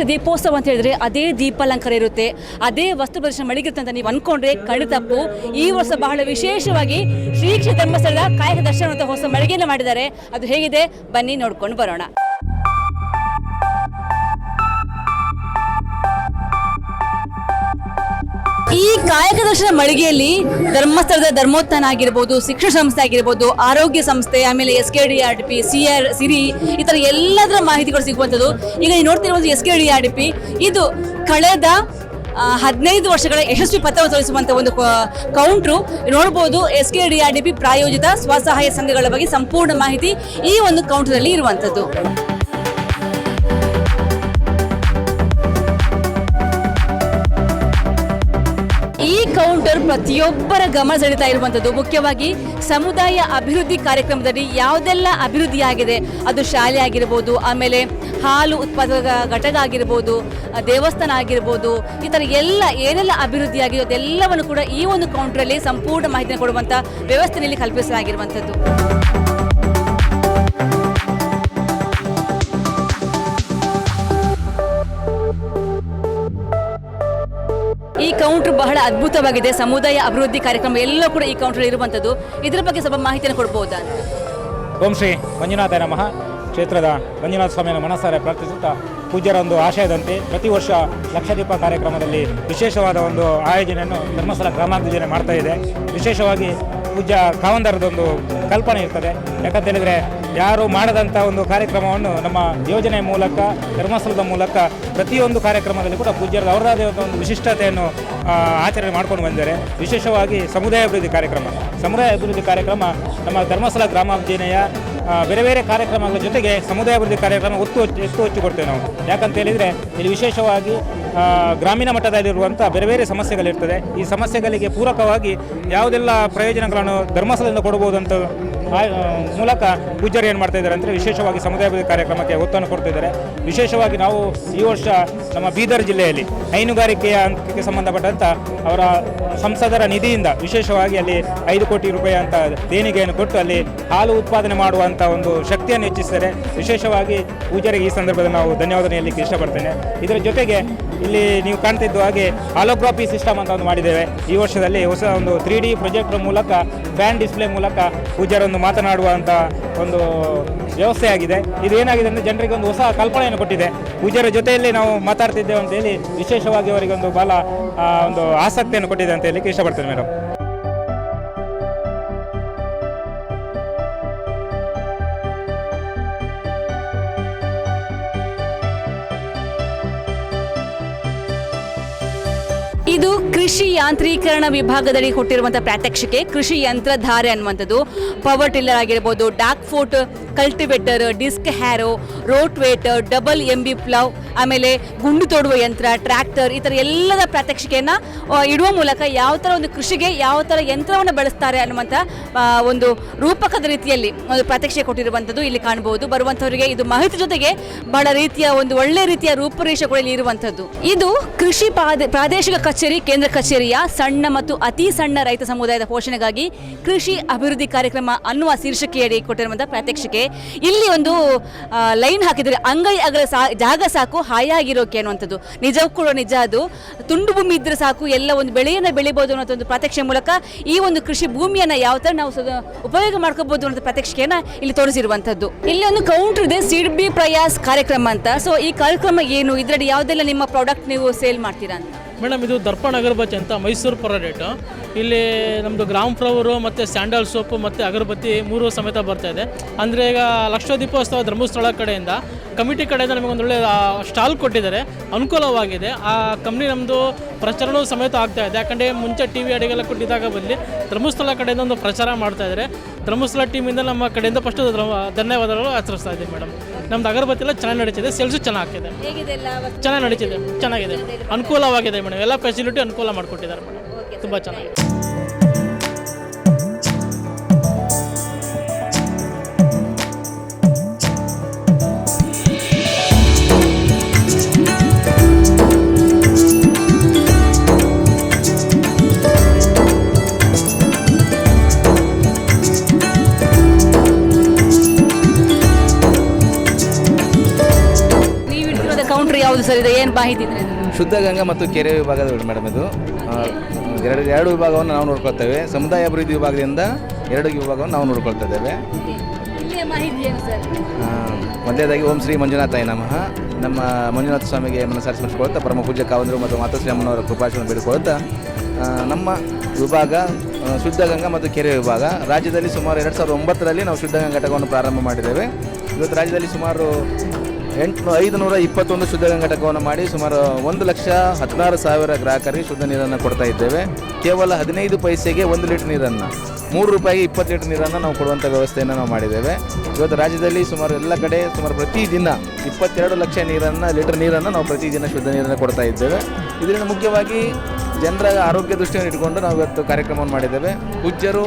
ವರ್ಷ ದೀಪೋತ್ಸವ ಅಂತ ಹೇಳಿದ್ರೆ ಅದೇ ದೀಪಾಲಂಕಾರ ಇರುತ್ತೆ. ಅದೇ ವಸ್ತು ಪ್ರದರ್ಶನ ಮಳಿಗಿರುತ್ತೆ ಅಂತ ನೀವು ಅನ್ಕೊಂಡ್ರೆ ಕಣ್ಣು ತಪ್ಪು. ಈ ವರ್ಷ ಬಹಳ ವಿಶೇಷವಾಗಿ ಶ್ರೀ ಕ್ಷೇತ್ರ ಧರ್ಮಸ್ಥಳದ ಕಾಯಕ ದರ್ಶನ ಅಂತ ಹೊಸ ಮಳಿಗೆಯನ್ನು ಮಾಡಿದ್ದಾರೆ. ಅದು ಹೇಗಿದೆ? ಬನ್ನಿ ನೋಡ್ಕೊಂಡು ಬರೋಣ. ಈ ಕಾಯಕ ದರ್ಶನ ಮಳಿಗೆಯಲ್ಲಿ ಧರ್ಮಸ್ಥಳದ ಧರ್ಮೋತ್ಥಾನ ಆಗಿರ್ಬೋದು, ಶಿಕ್ಷಣ ಸಂಸ್ಥೆ ಆಗಿರ್ಬೋದು, ಆರೋಗ್ಯ ಸಂಸ್ಥೆ, ಆಮೇಲೆ S K D R D P C R Siri, ಈ ಥರ ಎಲ್ಲದರ ಮಾಹಿತಿಗಳು ಸಿಗುವಂಥದ್ದು. ಈಗ ನೀವು ನೋಡ್ತಿರುವುದು S K D R D P ಇದು ಕಳೆದ ಹದಿನೈದು ವರ್ಷಗಳ ಯಶಸ್ವಿ ಪತ್ರವನ್ನು ತೋರಿಸುವಂಥ ಒಂದು ಕೌಂಟ್ರು. ನೋಡ್ಬೋದು S K D R D P ಪ್ರಾಯೋಜಿತ ಸ್ವಸಹಾಯ ಸಂಘಗಳ ಬಗ್ಗೆ ಸಂಪೂರ್ಣ ಮಾಹಿತಿ ಈ ಒಂದು ಕೌಂಟ್ರಲ್ಲಿ ಇರುವಂಥದ್ದು. ಪ್ರತಿಯೊಬ್ಬರ ಗಮನ ಸೆಳೀತಾ ಇರುವಂಥದ್ದು ಮುಖ್ಯವಾಗಿ ಸಮುದಾಯ ಅಭಿವೃದ್ಧಿ ಕಾರ್ಯಕ್ರಮದಲ್ಲಿ ಯಾವುದೆಲ್ಲ ಅಭಿವೃದ್ಧಿ ಆಗಿದೆ ಅದು ಶಾಲೆ ಆಗಿರ್ಬೋದು ಆಮೇಲೆ ಹಾಲು ಉತ್ಪಾದಕ ಘಟಕ ಆಗಿರ್ಬೋದು, ದೇವಸ್ಥಾನ ಆಗಿರ್ಬೋದು, ಈ ಥರ ಎಲ್ಲ ಏನೆಲ್ಲ ಅಭಿವೃದ್ಧಿ ಆಗಿದೆ ಅದೆಲ್ಲವನ್ನು ಕೂಡ ಈ ಒಂದು ಕೌಂಟ್ರಲ್ಲಿ ಸಂಪೂರ್ಣ ಮಾಹಿತಿಯನ್ನು ಕೊಡುವಂಥ ವ್ಯವಸ್ಥೆಯಲ್ಲಿ ಕಲ್ಪಿಸಲಾಗಿರುವಂಥದ್ದು ಈ ಕೌಂಟರ್ ಬಹಳ ಅದ್ಭುತವಾಗಿದೆ. ಸಮುದಾಯ ಅಭಿವೃದ್ಧಿ ಕಾರ್ಯಕ್ರಮ ಎಲ್ಲ ಕೂಡ ಈ ಕೌಂಟರ್ ಇರುವಂಥದ್ದು ಇದರ ಬಗ್ಗೆ ಸ್ವಲ್ಪ ಮಾಹಿತಿಯನ್ನು ಕೊಡಬಹುದಾ ಓಂ ಶ್ರೀ ಮಂಜುನಾಥ ನಮಃ. ಕ್ಷೇತ್ರದ ಮಂಜುನಾಥ ಸ್ವಾಮಿಯನ್ನು ಮನಸ್ಸಾರೆ ಪ್ರಾರ್ಥಿಸುತ್ತಾ ಪೂಜ್ಯರ ಒಂದು ಆಶಯದಂತೆ ಪ್ರತಿ ವರ್ಷ ಲಕ್ಷದೀಪ ಕಾರ್ಯಕ್ರಮದಲ್ಲಿ ವಿಶೇಷವಾದ ಒಂದು ಆಯೋಜನೆಯನ್ನು ಧರ್ಮಸ್ಥಳ ಗ್ರಾಮಾಭಿಯೋಜನೆ ಮಾಡ್ತಾ ಇದೆ. ವಿಶೇಷವಾಗಿ ಪೂಜ್ಯ ಕಾವಂದರದೊಂದು ಕಲ್ಪನೆ ಇರ್ತದೆ. ಯಾಕಂತ ಹೇಳಿದರೆ ಯಾರು ಮಾಡದಂಥ ಒಂದು ಕಾರ್ಯಕ್ರಮವನ್ನು ನಮ್ಮ ಯೋಜನೆ ಮೂಲಕ, ಧರ್ಮಸ್ಥಳದ ಮೂಲಕ ಪ್ರತಿಯೊಂದು ಕಾರ್ಯಕ್ರಮದಲ್ಲಿ ಕೂಡ ಪೂಜ್ಯರು ಅವರದೇ ಒಂದು ವಿಶಿಷ್ಟತೆಯನ್ನು ಆಚರಣೆ ಮಾಡ್ಕೊಂಡು ಬಂದಿದ್ದಾರೆ. ವಿಶೇಷವಾಗಿ ಸಮುದಾಯ ಅಭಿವೃದ್ಧಿ ಕಾರ್ಯಕ್ರಮ. ಸಮುದಾಯ ಅಭಿವೃದ್ಧಿ ಕಾರ್ಯಕ್ರಮ ನಮ್ಮ ಧರ್ಮಸ್ಥಳ ಗ್ರಾಮಾಭಿಜನೆಯ ಬೇರೆ ಬೇರೆ ಕಾರ್ಯಕ್ರಮಗಳ ಜೊತೆಗೆ ಸಮುದಾಯ ಅಭಿವೃದ್ಧಿ ಕಾರ್ಯಕ್ರಮ ಒತ್ತು ಎತ್ತು ಹೆಚ್ಚು ಕೊಡ್ತೇವೆ ನಾವು. ಯಾಕಂತ ಹೇಳಿದರೆ, ಇಲ್ಲಿ ವಿಶೇಷವಾಗಿ ಗ್ರಾಮೀಣ ಮಟ್ಟದಲ್ಲಿರುವಂಥ ಬೇರೆ ಬೇರೆ ಸಮಸ್ಯೆಗಳಿರ್ತದೆ. ಈ ಸಮಸ್ಯೆಗಳಿಗೆ ಪೂರಕವಾಗಿ ಯಾವುದೆಲ್ಲ ಪ್ರಯೋಜನಗಳನ್ನು ಧರ್ಮಸ್ಥಳದಿಂದ ಕೊಡಬಹುದು ಅಂತ ಮೂಲಕ ಪೂಜ್ಯರು ಏನು ಮಾಡ್ತಾ ಇದ್ದಾರೆ ಅಂದರೆ ವಿಶೇಷವಾಗಿ ಸಮುದಾಯ ಕಾರ್ಯಕ್ರಮಕ್ಕೆ ಒತ್ತನ್ನು ಕೊಡ್ತಿದ್ದಾರೆ ವಿಶೇಷವಾಗಿ ನಾವು ಈ ವರ್ಷ ನಮ್ಮ ಬೀದರ್ ಜಿಲ್ಲೆಯಲ್ಲಿ ಹೈನುಗಾರಿಕೆಯ ಹಂತಕ್ಕೆ ಸಂಬಂಧಪಟ್ಟಂಥ ಅವರ ಸಂಸದರ ನಿಧಿಯಿಂದ ವಿಶೇಷವಾಗಿ ಅಲ್ಲಿ ಐದು ಕೋಟಿ ರೂಪಾಯಿ ಅಂತ ದೇಣಿಗೆಯನ್ನು ಕೊಟ್ಟು ಅಲ್ಲಿ ಹಾಲು ಉತ್ಪಾದನೆ ಮಾಡುವಂಥ ಒಂದು ಶಕ್ತಿಯನ್ನು ಹೆಚ್ಚಿಸಿದರೆ ವಿಶೇಷವಾಗಿ ಪೂಜಾರಿಗೆ ಈ ಸಂದರ್ಭದಲ್ಲಿ ನಾವು ಧನ್ಯವಾದ ಹೇಳಲಿಕ್ಕೆ ಇಷ್ಟಪಡ್ತೇನೆ. ಇದರ ಜೊತೆಗೆ ಇಲ್ಲಿ ನೀವು ಕಾಣ್ತಿದ್ದು ಹಾಗೆ ಆಲೋಗ್ರಾಫಿ ಸಿಸ್ಟಮ್ ಅಂತ ಒಂದು ಮಾಡಿದ್ದೇವೆ. ಈ ವರ್ಷದಲ್ಲಿ ಹೊಸ ಒಂದು ತ್ರೀ ಡಿ ಪ್ರೊಜೆಕ್ಟರ್ ಮೂಲಕ ಫ್ಯಾನ್ ಡಿಸ್ಪ್ಲೇ ಮೂಲಕ ಪೂಜಾರೊಂದು ಮಾತನಾಡುವಂಥ ಒಂದು ವ್ಯವಸ್ಥೆ ಆಗಿದೆ. ಇದು ಏನಾಗಿದೆ ಅಂದರೆ ಜನರಿಗೆ ಒಂದು ಹೊಸ ಕಲ್ಪನೆಯನ್ನು ಕೊಟ್ಟಿದೆ. ಪೂಜಾರ ಜೊತೆಯಲ್ಲಿ ನಾವು ಮಾತಾಡ್ತಿದ್ದೇವೆ ಅಂತೇಳಿ ವಿಶೇಷವಾಗಿ ಅವರಿಗೆ ಒಂದು ಬಹಳ ಒಂದು ಆಸಕ್ತಿಯನ್ನು ಕೊಟ್ಟಿದೆ ಅಂತ ಹೇಳಿ ಇಷ್ಟಪಡ್ತೇನೆ ಮೇಡಮ್ ಕೃಷಿ ಯಾಂತ್ರೀಕರಣ ವಿಭಾಗದಲ್ಲಿ ಕೊಟ್ಟಿರುವಂತಹ ಪ್ರಾತ್ಯಕ್ಷಿಕೆ, ಕೃಷಿ ಯಂತ್ರಧಾರೆ ಅನ್ನುವಂಥದ್ದು. ಪವರ್ ಟಿಲ್ಲರ್ ಆಗಿರ್ಬೋದು ಡಾಕ್ ಫೋಟ್ cultivator disc harrow rotavator double M B plough ಆಮೇಲೆ ಗುಂಡು ತೋಡುವ ಯಂತ್ರ ಟ್ರ್ಯಾಕ್ಟರ್ ಈ ಥರ ಎಲ್ಲದ ಪ್ರಾತ್ಯಕ್ಷಿಕೆಯನ್ನು ಇಡುವ ಮೂಲಕ ಯಾವ ಥರ ಒಂದು ಕೃಷಿಗೆ ಯಾವ ಥರ ಯಂತ್ರವನ್ನು ಬಳಸ್ತಾರೆ ಅನ್ನುವಂಥ ಒಂದು ರೂಪಕದ ರೀತಿಯಲ್ಲಿ ಒಂದು ಪ್ರಾತ್ಯಕ್ಷಿಕೆ ಕೊಟ್ಟಿರುವಂಥದ್ದು ಇಲ್ಲಿ ಕಾಣಬಹುದು. ಬರುವಂಥವರಿಗೆ ಇದು ಮಾಹಿತಿ ಜೊತೆಗೆ ಬಹಳ ರೀತಿಯ ಒಂದು ಒಳ್ಳೆ ರೀತಿಯ ರೂಪುರೇಷೆ ಕೂಡ ಇಲ್ಲಿ ಇರುವಂಥದ್ದು. ಇದು ಕೃಷಿ ಪ್ರಾದೇಶಿಕ ಕಚೇರಿ, ಕೇಂದ್ರ ಕಚೇರಿಯ ಸಣ್ಣ ಮತ್ತು ಅತಿ ಸಣ್ಣ ರೈತ ಸಮುದಾಯದ ಪೋಷಣೆಗಾಗಿ ಕೃಷಿ ಅಭಿವೃದ್ಧಿ ಕಾರ್ಯಕ್ರಮ ಅನ್ನುವ ಶೀರ್ಷಿಕೆಯಡಿ ಕೊಟ್ಟಿರುವಂತಹ ಪ್ರಾತ್ಯಕ್ಷಿಕೆ. ಇಲ್ಲಿ ಒಂದು ಲೈನ್ ಹಾಕಿದರೆ ಅಂಗೈ ಅಗಲ ಸಾ, ಜಾಗ ಸಾಕು, ಹಾಯಾಗಿರೋಕೆ ಅನ್ನುವಂಥದ್ದು. ನಿಜಕ್ಕೂ ಕೂಡ ನಿಜ ಅದು. ತುಂಡು ಭೂಮಿ ಇದ್ರೆ ಸಾಕು, ಎಲ್ಲ ಒಂದು ಬೆಳೆಯನ್ನು ಬೆಳಿಬೋದು ಅನ್ನೋ ಒಂದು ಪ್ರಾತ್ಯಕ್ಷಿಕೆ ಮೂಲಕ ಈ ಒಂದು ಕೃಷಿ ಭೂಮಿಯನ್ನು ಯಾವ ಥರ ನಾವು ಉಪಯೋಗ ಮಾಡ್ಕೋಬಹುದು ಅನ್ನೋ ಪ್ರಾತ್ಯಕ್ಷಿಕೆಯನ್ನು ಇಲ್ಲಿ ತೋರಿಸಿರುವಂಥದ್ದು. ಇಲ್ಲಿ ಒಂದು ಕೌಂಟರ್ ಇದೆ ಸಿಡ್ ಬಿ ಪ್ರಯಾಸ್ ಕಾರ್ಯಕ್ರಮ ಅಂತ. ಸೊ ಈ ಕಾರ್ಯಕ್ರಮ ಏನು? ಇದರಲ್ಲಿ ಯಾವುದೆಲ್ಲ ನಿಮ್ಮ ಪ್ರಾಡಕ್ಟ್ ನೀವು ಸೇಲ್ ಮಾಡ್ತೀರಾ ಅಂತ? ಮೇಡಮ್, ಇದು ದರ್ಪಣ ಅಗರಬತ್ತಿ ಅಂತ, ಮೈಸೂರು ಪ್ರಾಡಕ್ಟು ಇಲ್ಲಿ ನಮ್ಮದು ಗ್ರಾಮ್ ಫ್ಲವರು ಮತ್ತು ಸ್ಯಾಂಡಲ್ ಸೋಪು ಮತ್ತು ಅಗರಬತ್ತಿ ಮೂರು ಸಮೇತ ಬರ್ತಾ ಇದೆ. ಅಂದರೆ ಈಗ ಲಕ್ಷ ದೀಪೋತ್ಸವ ಧರ್ಮಸ್ಥಳ ಕಡೆಯಿಂದ ಕಮಿಟಿ ಕಡೆಯಿಂದ ನಮಗೆ ಒಂದು ಒಳ್ಳೆ ಸ್ಟಾಲ್ ಕೊಟ್ಟಿದ್ದಾರೆ. ಅನುಕೂಲವಾಗಿದೆ. ಆ ಕಂಪ್ನಿ ನಮ್ಮದು ಪ್ರಚಾರನೂ ಸಮೇತ ಆಗ್ತಾ ಇದೆ. ಯಾಕಂದರೆ ಮುಂಚೆ ಟಿ ವಿ ಅಡಿಗೆಲ್ಲ ಕೊಟ್ಟಿದ್ದಾಗ ಬದಲಿ ಧರ್ಮಸ್ಥಳ ಕಡೆಯಿಂದ ಒಂದು ಪ್ರಚಾರ ಮಾಡ್ತಾ ಇದ್ದಾರೆ. ಧರ್ಮಸ್ಥಳ ಟೀಮಿಂದ ನಮ್ಮ ಕಡೆಯಿಂದ ಫಸ್ಟ್ ಧನ್ಯವಾದಗಳು ಆಚರಿಸ್ತಾ ಇದ್ದೀವಿ ಮೇಡಮ್. ನಮ್ದು ಅಗರಬತ್ತಿ ಎಲ್ಲ ಚೆನ್ನಾಗಿ ನಡೀತಿದೆ. ಸೆಲ್ಸು ಚೆನ್ನಾಗ್ತಿದೆ ಚೆನ್ನಾಗಿ ನಡೀತಿದೆ. ಚೆನ್ನಾಗಿದೆ. ಅನುಕೂಲವಾಗಿದೆ ಮೇಡಮ್. ಎಲ್ಲ ಫೆಸಿಲಿಟಿ ಅನುಕೂಲ ಮಾಡಿಕೊಟ್ಟಿದ್ದಾರೆ ಮೇಡಮ್. ತುಂಬ ಚೆನ್ನಾಗಿದೆ. ಇಡ್ತಿರೋದ ಸರ್ ಇದು ಏನು ಮಾಹಿತಿ ಇದ್ರೆ ಶುದ್ಧ ಗಂಗಾ ಮತ್ತು ಕೆರೆ ವಿಭಾಗದ ಮೇಡಮ್ ಇದು. ಎರಡು ಎರಡು ವಿಭಾಗವನ್ನು ನಾವು ನೋಡ್ಕೊಳ್ತೇವೆ. ಸಮುದಾಯ ಅಭಿವೃದ್ಧಿ ವಿಭಾಗದಿಂದ ಎರಡು ವಿಭಾಗವನ್ನು ನಾವು ನೋಡ್ಕೊಳ್ತಾ ಇದ್ದೇವೆ. ಮೊದಲೇದಾಗಿ ಓಂ ಶ್ರೀ ಮಂಜುನಾಥಾಯ ನಮಃ. ನಮ್ಮ ಮಂಜುನಾಥ ಸ್ವಾಮಿಗೆ ಮನಸ್ಸಾರಿ ಸ್ಮರಿಸಿಕೊಳ್ತಾ ಪರಮ ಪೂಜ್ಯ ಕಾವಂದರು ಮತ್ತು ಮಾತಾಶ್ರೀ ಅಮ್ಮನವರ ಕೃಪಾಶವನ್ನು ಬೇಡಿಕೊಳ್ತಾ ನಮ್ಮ ವಿಭಾಗ ಶುದ್ಧಗಂಗಾ ಶುದ್ಧ ಗಂಗಾ ಮತ್ತು ಕೆರೆ ವಿಭಾಗ. ರಾಜ್ಯದಲ್ಲಿ ಸುಮಾರು ಎರಡು ಸಾವಿರದ ಒಂಬತ್ತರಲ್ಲಿ ನಾವು ಶುದ್ಧ ಗಂಗಾ ಘಟಕವನ್ನು ಪ್ರಾರಂಭ ಮಾಡಿದ್ದೇವೆ. ಇವತ್ತು ರಾಜ್ಯದಲ್ಲಿ ಸುಮಾರು ಎಂಟು ಐದು ನೂರ ಇಪ್ಪತ್ತೊಂದು ಶುದ್ಧ ಘಟಕವನ್ನು ಮಾಡಿ ಸುಮಾರು ಒಂದು ಲಕ್ಷ ಹದಿನಾರು ಸಾವಿರ ಗ್ರಾಹಕರಿಗೆ ಶುದ್ಧ ನೀರನ್ನು ಕೊಡ್ತಾ ಇದ್ದೇವೆ. ಕೇವಲ ಹದಿನೈದು ಪೈಸೆಗೆ ಒಂದು ಲೀಟರ್ ನೀರನ್ನು, ಮೂರು ರೂಪಾಯಿಗೆ ಇಪ್ಪತ್ತು ಲೀಟರ್ ನೀರನ್ನು ನಾವು ಕೊಡುವಂಥ ವ್ಯವಸ್ಥೆಯನ್ನು ನಾವು ಮಾಡಿದ್ದೇವೆ. ಇವತ್ತು ರಾಜ್ಯದಲ್ಲಿ ಸುಮಾರು ಎಲ್ಲ ಕಡೆ ಸುಮಾರು ಪ್ರತಿದಿನ ಇಪ್ಪತ್ತೆರಡು ಲಕ್ಷ ನೀರನ್ನು, ಲೀಟರ್ ನೀರನ್ನು ನಾವು ಪ್ರತಿದಿನ ಶುದ್ಧ ನೀರನ್ನು ಕೊಡ್ತಾ ಇದ್ದೇವೆ. ಇದರಿಂದ ಮುಖ್ಯವಾಗಿ ಜನರ ಆರೋಗ್ಯ ದೃಷ್ಟಿಯನ್ನು ಇಟ್ಕೊಂಡು ನಾವು ಇವತ್ತು ಕಾರ್ಯಕ್ರಮವನ್ನು ಮಾಡಿದ್ದೇವೆ. ಪೂಜ್ಯರು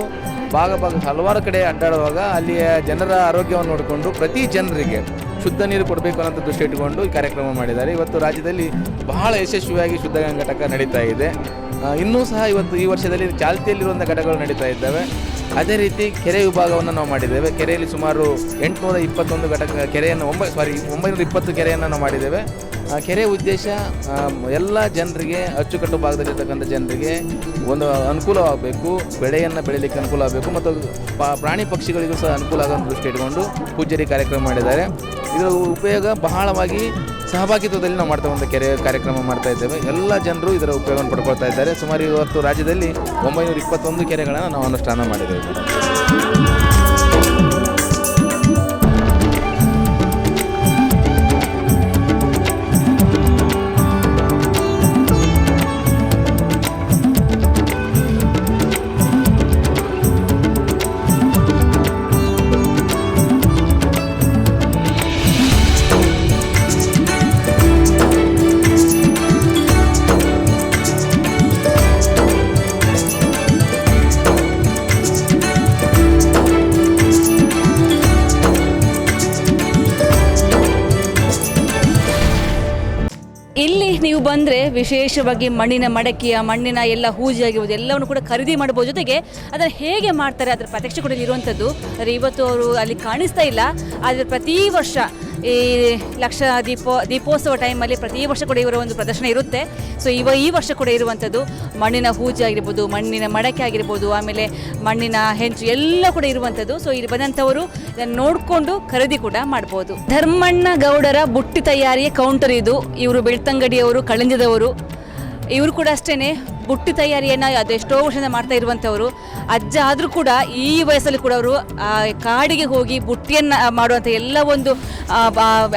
ಭಾಗ ಭಾಗ ಹಲವಾರು ಕಡೆ ಅಡ್ಡಾಡುವಾಗ ಅಲ್ಲಿಯ ಜನರ ಆರೋಗ್ಯವನ್ನು ನೋಡಿಕೊಂಡು ಪ್ರತಿ ಜನರಿಗೆ ಶುದ್ಧ ನೀರು ಕೊಡಬೇಕು ಅನ್ನೋ ದೃಷ್ಟಿ ಇಟ್ಟುಕೊಂಡು ಈ ಕಾರ್ಯಕ್ರಮ ಮಾಡಿದ್ದಾರೆ. ಇವತ್ತು ರಾಜ್ಯದಲ್ಲಿ ಬಹಳ ಯಶಸ್ವಿಯಾಗಿ ಶುದ್ಧ ಗಂಗಾ ಘಟಕ ನಡೀತಾ ಇದೆ. ಇನ್ನೂ ಸಹ ಇವತ್ತು ಈ ವರ್ಷದಲ್ಲಿ ಚಾಲ್ತಿಯಲ್ಲಿರುವಂಥ ಘಟಕಗಳು ನಡೀತಾ ಇದ್ದಾವೆ. ಅದೇ ರೀತಿ ಕೆರೆ ವಿಭಾಗವನ್ನು ನಾವು ಮಾಡಿದ್ದೇವೆ. ಕೆರೆಯಲ್ಲಿ ಸುಮಾರು ಎಂಟುನೂರ ಇಪ್ಪತ್ತೊಂದು ಘಟಕ, ಕೆರೆಯನ್ನು ಒಂಬೈ ಸಾರಿ ಒಂಬೈನೂರ ಇಪ್ಪತ್ತು ಕೆರೆಯನ್ನು ನಾವು ಮಾಡಿದ್ದೇವೆ. ಕೆರೆ ಉದ್ದೇಶ ಎಲ್ಲ ಜನರಿಗೆ, ಅಚ್ಚುಕಟ್ಟು ಭಾಗದಲ್ಲಿರ್ತಕ್ಕಂಥ ಜನರಿಗೆ ಒಂದು ಅನುಕೂಲವಾಗಬೇಕು, ಬೆಳೆಯನ್ನು ಬೆಳೀಲಿಕ್ಕೆ ಅನುಕೂಲ ಆಗಬೇಕು, ಮತ್ತು ಪ್ರಾಣಿ ಪಕ್ಷಿಗಳಿಗೂ ಸಹ ಅನುಕೂಲ ಆಗೋ ದೃಷ್ಟಿ ಇಟ್ಕೊಂಡು ಪೂಜಾರಿ ಕಾರ್ಯಕ್ರಮ ಮಾಡಿದ್ದಾರೆ. ಇದರ ಉಪಯೋಗ ಬಹಳವಾಗಿ ಸಹಭಾಗಿತ್ವದಲ್ಲಿ ನಾವು ಮಾಡ್ತಾ ಒಂದು ಕೆರೆ ಕಾರ್ಯಕ್ರಮ ಮಾಡ್ತಾ ಇದ್ದೇವೆ. ಎಲ್ಲ ಜನರು ಇದರ ಉಪಯೋಗವನ್ನು ಪಡ್ಕೊಳ್ತಾ ಇದ್ದಾರೆ. ಸುಮಾರು ಇವತ್ತು ರಾಜ್ಯದಲ್ಲಿ ಒಂಬೈನೂರ ಇಪ್ಪತ್ತೊಂದು ಕೆರೆಗಳನ್ನು ನಾವು ಅನುಷ್ಠಾನ ಮಾಡಿದ್ದೇವೆ. ವಿಶೇಷವಾಗಿ ಮಣ್ಣಿನ ಮಡಕೆಯ, ಮಣ್ಣಿನ ಎಲ್ಲ ಹೂಜಿ ಆಗಿರ್ಬೋದು ಎಲ್ಲವನ್ನು ಕೂಡ ಖರೀದಿ ಮಾಡ್ಬೋದು ಜೊತೆಗೆ ಅದನ್ನು ಹೇಗೆ ಮಾಡ್ತಾರೆ ಅದರ ಪ್ರತ್ಯಕ್ಷ ಕೂಡ ಇರುವಂಥದ್ದು ಆದರೆ ಇವತ್ತು ಅವರು ಅಲ್ಲಿ ಕಾಣಿಸ್ತಾ ಇಲ್ಲ, ಆದರೆ ಪ್ರತಿ ವರ್ಷ ಈ ಲಕ್ಷ ದೀಪ ದೀಪೋತ್ಸವ ಟೈಮಲ್ಲಿ ಪ್ರತಿ ವರ್ಷ ಕೂಡ ಇವರ ಒಂದು ಪ್ರದರ್ಶನ ಇರುತ್ತೆ. ಸೊ ಇವ ಈ ವರ್ಷ ಕೂಡ ಇರುವಂಥದ್ದು ಮಣ್ಣಿನ ಹೂಜೆ ಆಗಿರ್ಬೋದು, ಮಣ್ಣಿನ ಮಡಕೆ ಆಗಿರ್ಬೋದು, ಆಮೇಲೆ ಮಣ್ಣಿನ ಹೆಂಚು ಎಲ್ಲ ಕೂಡ ಇರುವಂಥದ್ದು. ಸೊ ಇಲ್ಲಿ ಬಂದಂಥವರು ಇದನ್ನು ನೋಡಿಕೊಂಡು ಖರೀದಿ ಕೂಡ ಮಾಡ್ಬೋದು. ಧರ್ಮಣ್ಣ ಗೌಡರ ಬುಟ್ಟಿ ತಯಾರಿಯ ಕೌಂಟರ್ ಇದು. ಇವರು ಬೆಳ್ತಂಗಡಿಯವರು, ಕಳಂಜದವರು. ಇವರು ಕೂಡ ಅಷ್ಟೇ ಬುಟ್ಟಿ ತಯಾರಿಯನ್ನು ಅದೆಷ್ಟೋ ವರ್ಷದಿಂದ ಮಾಡ್ತಾ ಇರುವಂಥವ್ರು ಅಜ್ಜ ಆದರೂ ಕೂಡ ಈ ವಯಸ್ಸಲ್ಲಿ ಕೂಡ ಅವರು ಕಾಡಿಗೆ ಹೋಗಿ ಬುಟ್ಟಿಯನ್ನು ಮಾಡುವಂಥ ಎಲ್ಲ ಒಂದು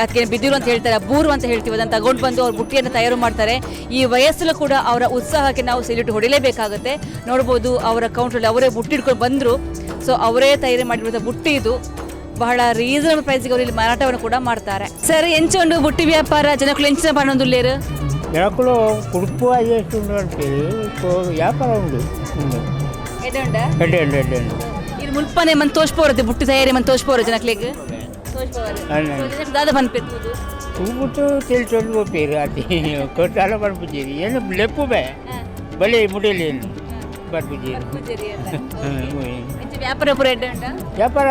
ಅದಕ್ಕೆ ಬಿದಿರು ಅಂತ ಹೇಳ್ತಾರೆ, ಬೂರು ಅಂತ ಹೇಳ್ತೀವಿ, ಅದನ್ನು ತಗೊಂಡು ಬಂದು ಅವ್ರು ಬುಟ್ಟಿಯನ್ನು ತಯಾರು ಮಾಡ್ತಾರೆ. ಈ ವಯಸ್ಸಲ್ಲೂ ಕೂಡ ಅವರ ಉತ್ಸಾಹಕ್ಕೆ ನಾವು ಸೆಲ್ಯೂಟ್ ಹೊಡಿಲೇಬೇಕಾಗುತ್ತೆ. ನೋಡ್ಬೋದು ಅವರ ಕೌಂಟ್ರಲ್ಲಿ ಅವರೇ ಬುಟ್ಟಿ ಇಟ್ಕೊಂಡು ಬಂದರು. ಸೊ ಅವರೇ ತಯಾರಿ ಮಾಡಿರುವಂಥ ಬುಟ್ಟಿ ಇದು. ಬಹಳ ರೀಸನಬಲ್ ಪ್ರೈಸ್ಗೆ ಅವರು ಇಲ್ಲಿ ಮಾರಾಟವನ್ನು ಕೂಡ ಮಾಡ್ತಾರೆ. ಸರ್ ಎಂಚೊಂಡು ಬುಟ್ಟಿ ವ್ಯಾಪಾರ ಜನಕ್ಕೂ ಎಂಚಿನ ಪನ್ನೊಂದುಲ್ಲೇರು గిరాకులు కుడుపు అయ్యేటువంటి వ్యాపారం ఉంది ఎడ్డు ఎడ్డు ఎడ్డు ಇಲ್ಲಿ ಮುಲ್ಪನೆ ಮಂತ್ ತೋರ್ಸ್ಬೋರತ್ತೆ ಬುಟ್ಟು ತಯಾರಿ ಮಂತ್ ತೋರ್ಸ್ಬೋರ ಜನಕ್ಲಿಗೆ ದಾದ ಬಂದ್ಬಿಡ್ಬೋದು ಹೂಬಿಟ್ಟು ತಿಳ್ಕೊಂಡು ಹೋಗ್ತೀರಿ ಅತಿ ಕೊಟ್ಟಾಲ ಬರ್ಬಿದ್ದೀರಿ ಏನು ಲೆಪ್ಪು ಬೇ ಬಲಿ ಮುಡಿಲಿ ಏನು ಬರ್ಬಿದ್ದೀರಿ ವ್ಯಾಪಾರ ರೇಟ್ ಉಂಟಾ ವ್ಯಾಪಾರ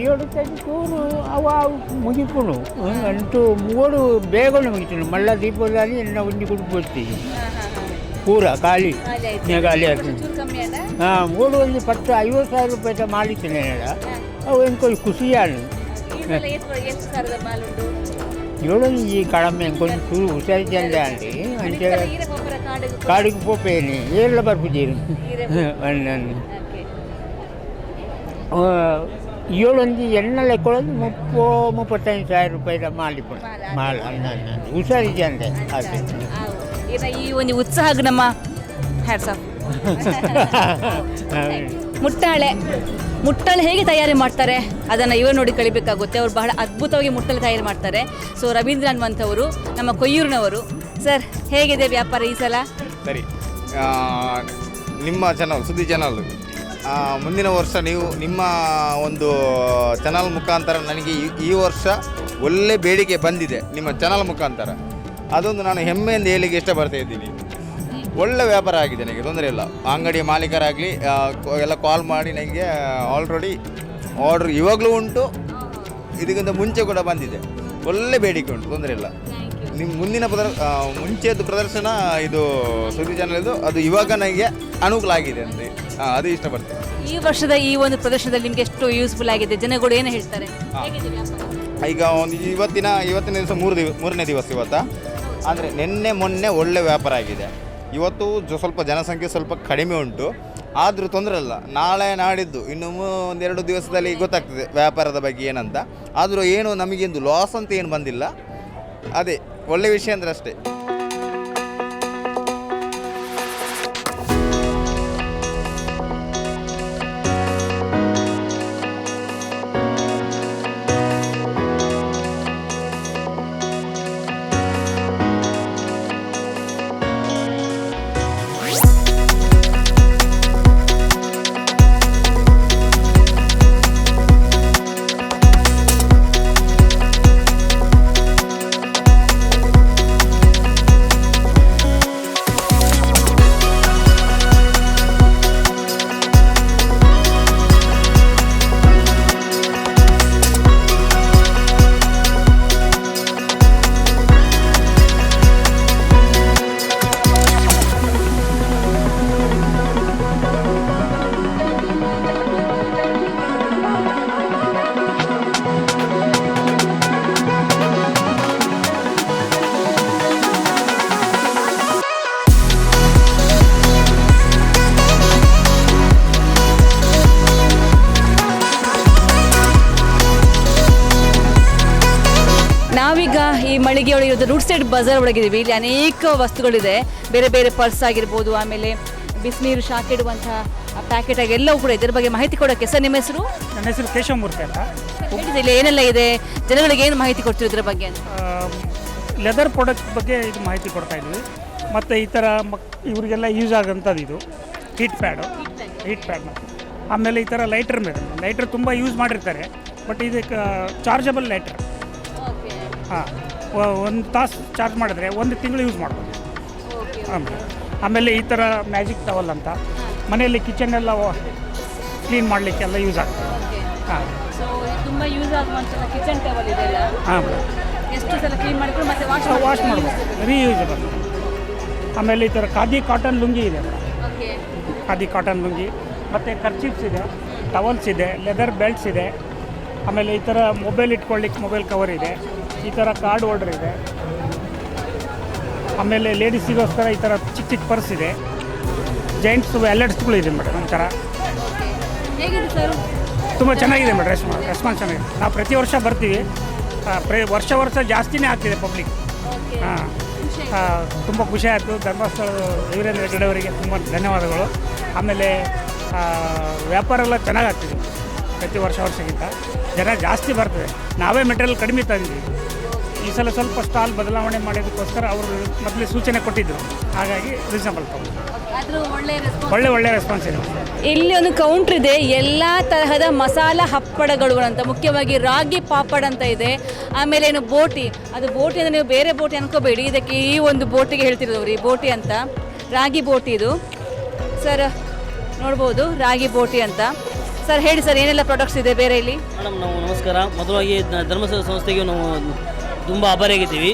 ಏಳು ಚೂರು ಅವ ಮುಗಿಪುಣು ಅಂಟು ಮೂರು ಬೇಗ ಮುಗಿತು ಮಳ್ಳ ದೀಪದಲ್ಲಿ ಎಲ್ಲ ಉಂಡಿ ಕುಟು ಬರ್ತೀವಿ ಪೂರ ಖಾಲಿ ಖಾಲಿ ಆಗ್ತದೆ ಹಾಂ ಮೂರು ಒಂದು ಪತ್ತು ಐವತ್ತು ಸಾವಿರ ರೂಪಾಯಿ ಮಾಡಿದ್ದೇನೆ ಅವು ಎಂಕೊಂಡು ಖುಷಿಯಾನು ఏడోని ఈ కడమ్మ కొంచెం చూడు హుషారు చెందండి అంటే కాడికి పోపోయాను ఏళ్ళ పరుపు చేరు అన్నీ ಒಂದು ಎಣ್ಣೆ ಕೊಡೋದು ಮುಪ್ಪು ಮುಪ್ಪತ್ತೈದು ಸಾವಿರ ರೂಪಾಯಿ ಮಾಲ ಅನ್ನ ಹುಷಾರಿದೆ ಅಂದೆ. ಅದೇ ಈ ಒಂದು ಉತ್ಸಾಹ ನಮ್ಮ ಹ್ಯಾಟ್ಸ್ ಆಫ್ ಮುಟ್ಟಾಳೆ. ಮುಟ್ಟಾಳೆ ಹೇಗೆ ತಯಾರಿ ಮಾಡ್ತಾರೆ? ಅದನ್ನು ಇವರು ನೋಡಿ ಕಲಿಬೇಕಾಗುತ್ತೆ. ಅವರು ಬಹಳ ಅದ್ಭುತವಾಗಿ ಮುಟ್ಟಾಳೆ ತಯಾರಿ ಮಾಡ್ತಾರೆ. ಸೊ ರವೀಂದ್ರ ಅನ್ನುವಂಥವರು ನಮ್ಮ ಕೊಯ್ಯೂರಿನವರು ಸರ್ ಹೇಗಿದೆ ವ್ಯಾಪಾರ ಈ ಸಲ? ಸರಿ. ನಿಮ್ಮ ಚಾನಲ್ ಸುದ್ದಿ ಚಾನಲ್ ಮುಂದಿನ ವರ್ಷ ನೀವು ನಿಮ್ಮ ಒಂದು ಚಾನಲ್ ಮುಖಾಂತರ ನನಗೆ ಈ- ವರ್ಷ ಒಳ್ಳೆ ಬೇಡಿಕೆ ಬಂದಿದೆ ನಿಮ್ಮ ಚಾನಲ್ ಮುಖಾಂತರ. ಅದೊಂದು ನಾನು ಹೆಮ್ಮೆಯಿಂದ ಹೇಳಿಕ್ಕೆ ಇಷ್ಟಪಡ್ತಾ ಇದ್ದೀನಿ. ಒಳ್ಳೆ ವ್ಯಾಪಾರ ಆಗಿದೆ ನನಗೆ, ತೊಂದರೆ ಇಲ್ಲ. ಅಂಗಡಿಯ ಮಾಲೀಕರಾಗಲಿ ಎಲ್ಲ ಕಾಲ್ ಮಾಡಿ ನನಗೆ ಆಲ್ರೆಡಿ ಆರ್ಡ್ರ್ ಇವಾಗಲೂ ಉಂಟು. ಇದಕ್ಕಿಂತ ಮುಂಚೆ ಕೂಡ ಬಂದಿದೆ. ಒಳ್ಳೆ ಬೇಡಿಕೆ ಉಂಟು, ತೊಂದರೆ ಇಲ್ಲ. ನಿಮ್ಮ ಮುಂದಿನ ಪ್ರದರ್ ಮುಂಚೆದು ಮುಂಚೆದ್ದು ಪ್ರದರ್ಶನ ಇದು ಸುದ್ದಿ ಚಾನಲ್ದು ಅದು ಇವಾಗ ನನಗೆ ಅನುಕೂಲ ಆಗಿದೆ ಅಂದರೆ ಹಾಂ ಅದು ಇಷ್ಟಪಡ್ತೀನಿ. ಈ ವರ್ಷದ ಈ ಒಂದು ಪ್ರದರ್ಶನದಲ್ಲಿ ನಿಮ್ಗೆ ಎಷ್ಟು ಯೂಸ್ಫುಲ್ ಆಗಿದೆ? ಜನಗಳು ಏನು ಹೇಳ್ತಾರೆ? ಹೇಗಿದೆ ವ್ಯಾಪಾರ? ಈಗ ಒಂದು ಇವತ್ತಿನ ಇವತ್ತಿನ ದಿವಸ ಮೂರು ದಿವ ಮೂರನೇ ದಿವಸ ಇವತ್ತ. ಅಂದರೆ ನಿನ್ನೆ ಮೊನ್ನೆ ಒಳ್ಳೆ ವ್ಯಾಪಾರ ಆಗಿದೆ. ಇವತ್ತು ಜೊ- ಸ್ವಲ್ಪ ಜನಸಂಖ್ಯೆ ಸ್ವಲ್ಪ ಕಡಿಮೆ ಉಂಟು. ಆದರೂ ತೊಂದರೆ ಇಲ್ಲ. ನಾಳೆ ನಾಡಿದ್ದು ಇನ್ನು ಮೂ- ಒಂದೆರಡು ದಿವಸದಲ್ಲಿ ಗೊತ್ತಾಗ್ತದೆ ವ್ಯಾಪಾರದ ಬಗ್ಗೆ ಏನಂತ. ಆದರೂ ಏನು ನಮಗಿಂದು ಲಾಸ್ ಅಂತ ಏನು ಬಂದಿಲ್ಲ. ಅದೇ. ಒಳ್ಳೆ ವಿಷಯ ಅಂದರೆ ಅಷ್ಟೇ. ಈ ಒಳಗೆ ಇರೋದು ರೂಟ್ ಸೈಡ್ ಬಜಾರ್ ಒಳಗಿದ್ದೀವಿ ಇಲ್ಲಿ ಅನೇಕ ವಸ್ತುಗಳಿದೆ. ಬೇರೆ ಬೇರೆ ಪರ್ಸ್ ಆಗಿರ್ಬೋದು ಆಮೇಲೆ ಬಿಸಿನೀರು ಶಾಕ್ ಇಡುವಂತಹ ಪ್ಯಾಕೆಟ್ ಆಗಿ ಎಲ್ಲವೂ ಕೂಡ ಇದರ ಬಗ್ಗೆ ಮಾಹಿತಿ ಕೊಡೋಕೆ ಸರ್ ನಿಮ್ಮ ಹೆಸರು? ನನ್ನ ಹೆಸರು ಕೇಶವಮೂರ್ತಿ ಅಂತ ಹೇಳಿದೆ ಇಲ್ಲಿ ಏನೆಲ್ಲ ಇದೆ? ಜನಗಳಿಗೆ ಏನು ಮಾಹಿತಿ ಕೊಡ್ತೀವಿ ಇದ್ರ ಬಗ್ಗೆ ಅಂತ? ಲೆದರ್ ಪ್ರಾಡಕ್ಟ್ ಬಗ್ಗೆ ಇದು ಮಾಹಿತಿ ಕೊಡ್ತಾ ಇದ್ವಿ. ಮತ್ತು ಈ ಥರ ಮಕ್ ಇವರಿಗೆಲ್ಲ ಯೂಸ್ ಆಗೋಂಥದ್ದು ಇದು. ಹೀಟ್ ಪ್ಯಾಡು ಹೀಟ್ ಪ್ಯಾಡ್ ಆಮೇಲೆ ಈ ಥರ ಲೈಟರ್ ಮೇಲೆ. ಲೈಟರ್ ತುಂಬ ಯೂಸ್ ಮಾಡಿರ್ತಾರೆ. ಬಟ್ ಇದಕ್ಕೆ ಚಾರ್ಜಬಲ್ ಲೈಟರ್ ಹಾಂ. ಒಂದು ತಾಸು ಚಾರ್ಜ್ ಮಾಡಿದ್ರೆ ಒಂದು ತಿಂಗಳು ಯೂಸ್ ಮಾಡ್ಬೋದು. ಆಮೇಲೆ ಆಮೇಲೆ ಈ ಥರ ಮ್ಯಾಜಿಕ್ ಟವಲ್ ಅಂತ ಮನೆಯಲ್ಲಿ ಕಿಚನ್ ಎಲ್ಲ ಕ್ಲೀನ್ ಮಾಡಲಿಕ್ಕೆಲ್ಲ ಯೂಸ್ ಆಗ್ತದೆ. ಹಾಂ. ಸೊ ತುಂಬ ಯೂಸ್ ಆಗುವಂತಹ ಕಿಚನ್ ಟೇಬಲ್ ಇದೆಲ್ಲ ಹಾಂ ಮೇಡಮ್. ಎಷ್ಟು ಸಲ ಕ್ಲೀನ್ ಮಾಡಿಕೊಂಡು ಮತ್ತೆ ವಾಶ್ ವಾಶ್ ಮಾಡ್ಬೋದು? ರೀಯೂಸಬಲ್ ಆಮೇಲೆ ಈ ಥರ ಖಾದಿ ಕಾಟನ್ ಲುಂಗಿ ಇದೆ ಖಾದಿ ಕಾಟನ್ ಲುಂಗಿ. ಮತ್ತು ಕರ್ಚಿಪ್ಸ್ ಇದೆ ಟವಲ್ಸ್ ಇದೆ ಲೆದರ್ ಬೆಲ್ಟ್ಸ್ ಇದೆ. ಆಮೇಲೆ ಈ ಥರ ಮೊಬೈಲ್ ಇಟ್ಕೊಳ್ಳಿಕ್ಕೆ ಮೊಬೈಲ್ ಕವರ್ ಇದೆ. ಈ ಥರ ಕಾರ್ಡ್ ಹೋಲ್ಡರ್ ಇದೆ. ಆಮೇಲೆ ಲೇಡೀಸಿಗೋಸ್ಕರ ಈ ಥರ ಚಿಕ್ಕ ಚಿಕ್ಕ ಪರ್ಸ್ ಇದೆ. ಜೈಂಟ್ಸ್ ವ್ಯಾಲೆಟ್ಸ್ಗಳು ಇದೆ ಮೇಡಮ್ ಒಂಥರ ತುಂಬ ಚೆನ್ನಾಗಿದೆ ಮೇಡಮ್ ರೆಸ್ಪಾನ್ಸ್ ರೆಸ್ಪಾನ್ಸ್ ಚೆನ್ನಾಗಿದೆ. ನಾವು ಪ್ರತಿ ವರ್ಷ ಬರ್ತೀವಿ. ಪ್ರತಿ ವರ್ಷ ವರ್ಷ ಜಾಸ್ತಿನೇ ಆಗ್ತಿದೆ ಪಬ್ಲಿಕ್ ಹಾಂ. ತುಂಬ ಖುಷಿ ಆಯಿತು. ಧರ್ಮಸ್ಥಳ ವೀರೇಂದ್ರ ಗಡವರಿಗೆ ತುಂಬ ಧನ್ಯವಾದಗಳು. ಆಮೇಲೆ ವ್ಯಾಪಾರ ಎಲ್ಲ ಚೆನ್ನಾಗಾಗ್ತಿದೆ ಪ್ರತಿ ವರ್ಷ ವರ್ಷಕ್ಕಿಂತ. ಜನ ಜಾಸ್ತಿ ಬರ್ತದೆ. ನಾವೇ ಮೆಟೀರಿಯಲ್ ಕಡಿಮೆ ತಂದಿದ್ದೀವಿ ಈ ಸಲ ಸ್ವಲ್ಪ ಸ್ಟಾಲ್ ಬದಲಾವಣೆ ಮಾಡೋದಕ್ಕೋಸ್ಕರ ಅವರು ಮೊದಲೇ ಸೂಚನೆ ಕೊಟ್ಟಿದ್ದರು ಹಾಗಾಗಿ ರೀಸನಬಲ್ ತಗೊಂಡು ಒಳ್ಳೆ ರೆಸ್ಪಾನ್ಸ್ ಒಳ್ಳೆ ಒಳ್ಳೆ ರೆಸ್ಪಾನ್ಸ್ ಇದೆ. ಇಲ್ಲಿ ಒಂದು ಕೌಂಟರ್ ಇದೆ. ಎಲ್ಲ ತರಹದ ಮಸಾಲ ಹಪ್ಪಡಗಳು ಅಂತ ಮುಖ್ಯವಾಗಿ ರಾಗಿ ಪಾಪಡ್ ಅಂತ ಇದೆ. ಆಮೇಲೆ ಏನು ಬೋಟಿ? ಅದು ಬೋಟಿ ಅಂದರೆ ನೀವು ಬೇರೆ ಬೋಟಿ ಅನ್ಕೋಬೇಡಿ. ಇದಕ್ಕೆ ಈ ಒಂದು ಬೋಟಿಗೆ ಹೇಳ್ತಿರೋದು ಈ ಬೋಟಿ ಅಂತ. ರಾಗಿ ಬೋಟಿ ಇದು. ಸರ್ ನೋಡ್ಬೋದು ರಾಗಿ ಬೋಟಿ ಅಂತ. ಸರ್ ಹೇಳಿ ಸರ್ ಏನೆಲ್ಲ ಪ್ರಾಡಕ್ಟ್ಸ್ ಇದೆ ಬೇರೆ ಇಲ್ಲಿ? ಮೇಡಮ್ ನಾವು ನಮಸ್ಕಾರ. ಮೊದಲಾಗಿ ಧರ್ಮಸ್ಥಳ ಸಂಸ್ಥೆಗೆ ನಾವು ತುಂಬ ಆಭಾರಿಯಾಗಿದ್ದೀವಿ